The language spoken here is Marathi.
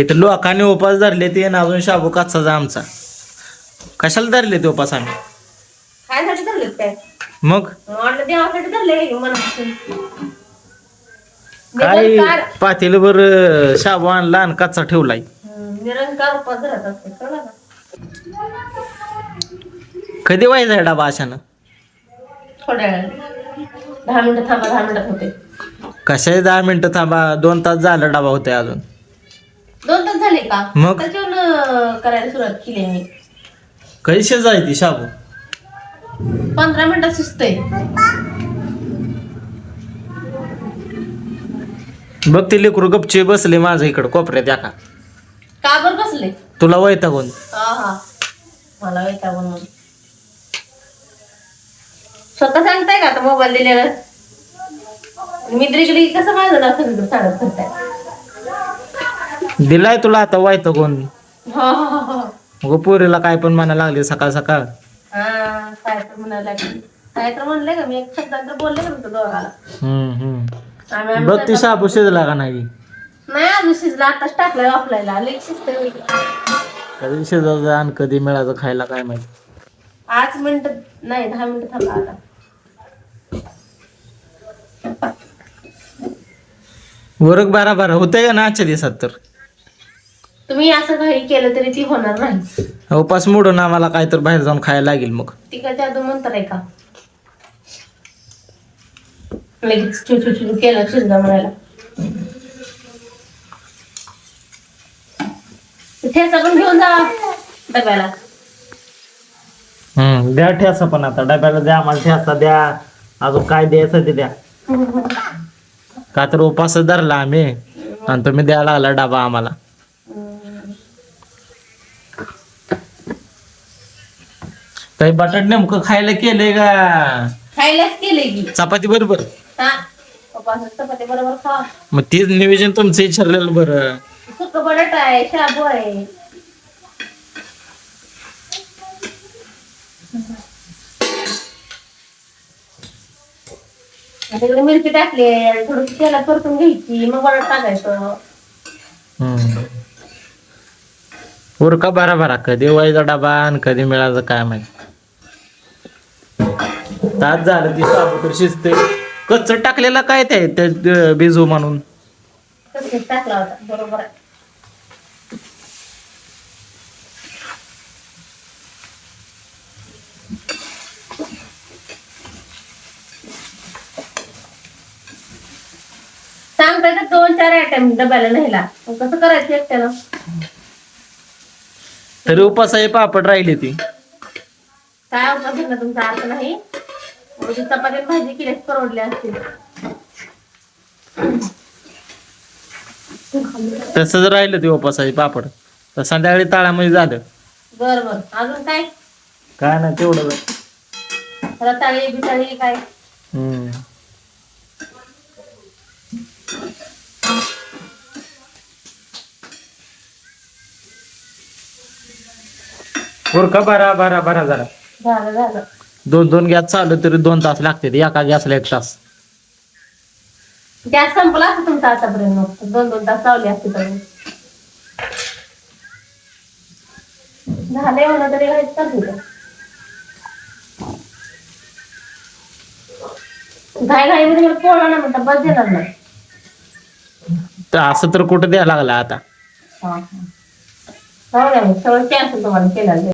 इथं लोकांनी उपास धरले ते आणि अजून शाबू काचाचा आमचा. कशाला धरले ते उपास आम्ही? खायसाठी धरलेत काय? मग? म्हणलं देवासाठी धरले मनापासून काय निरंकार. पातेलभर शाबू आणला आणि कच्चा ठेवलाय. हम्म, निरंकार उपास धरत असते कळलं का? कधी व्हायचा डबा अशानं थोड्या वेळाने. दहा मिनिटं थांबा दहा मिनिटात होते. कशाही दहा मिनिटं थांबा दोन तास झालं डबा होते अजून. दोन तास झाले का? मग? त्याच्यावर अं, करायला सुरुवात केली मी? कधी शिजाय ती शाबू? पंधरा मिनिटात शिजतंय बघ ते लेकरू गपचे बसले माझ्या इकडं कोपऱ्यात एका. का बरं बसले? तुला वैतागून. हा हा. मला वैतागून म्हणून स्वतः सांगताय का आता मोबाईल दिलेलं मी तरी कसं माझं नाव सगळीकडे सांगत फिरताय? दिलाय तुला आता वैतागून हा हा हा हा. मग पोरीला काय पण म्हणायला लागले सकाळ सकाळ. हा, काय तर म्हणायला लागली. काय तर म्हणले का मी एक शब्दांतर बोलले का तुमच्या दोघाला. हम्म हम्म. आम्ही आम्ही बघ ती शाबू शिजला का नाही? नाही अजून शिजला आताच टाकलाय ऑफलाईनला लेट शिजतंय होईल. कधी शिजायचं आणि कधी मिळायचं खायला काय माहिती? पाच मिनिट नाही दहा मिनिट थांबा आता. वरक बारा बारा होतंय का ना आजच्या दिवसात तर? तुम्ही असं काही केलं तरी ती होणार नाही. उपास मोडून आम्हाला काय तर बाहेर जाऊन खायला लागेल मग. ती काय जादू म्हणतात आहे का? लगेच छू छू छू केलं शिजला म्हणायला. ठेचा पण घेऊन जा डब्याला. हम्म द्या ठेसा पण आता डब्याला द्या आम्हाला ठेसा द्या. अजून काय द्यायचं ते द्या. का तर उपास धरला आम्ही आणि तुम्ही द्यायला लागला डबा आम्हाला. काही बटाट नेमकं खायला केलंय का? खायलाच केले की. चपाती बरोबर? हा. उपासात चपाती बरोबर खा मग तेच नियोजन तुमचं विचारलेलं बरं. सुक बटाटा आहे शाबू आहे. मिरची टाकली थोडीशी तेलात परतून घ्यायची मग बटाटा टाकायचं. हम्म. उरका भरा भरा कधी व्हायचा डबा आणि कधी मिळायचं काय माहिती. तास झालं ती साबू तर शिजते कच्च टाकलेला काय ते बिजू म्हणून? कसं टाकला होता बरोबर आहे. सांगता येतात दोन चार आयटम डब्याला न्यायला. कसं करायचं एकट्यानं तरी उपासाचे पापड राहिली ती. काय घेणं तुमचा? अर्थ नाही. चपाती आणि भाजी केल्यास परवडली तसंच राहिलं ते उपासाचे पापड तर संध्याकाळी ताळामध्ये झालं. बर बर. अजून काय? काय नाही तेवढं रताळी बिताळी काय? हम्म. भरा भरा भरा जरा झालं झालं. दोन दोन गॅस चालू तरी दोन तास लागते एका गॅसला एक तास. गॅस संपला असं तुमचा आतापर्यंत? दोन दोन तास लावले असते तर झाले म्हणा तरी चालू द्या घाई घाई मध्ये पोळा ना म्हणता बस देणार नाही. तर असं तर कुठं द्यायला लागला आता? हा, ना सगळं कॅन्सल तुम्हाला केलं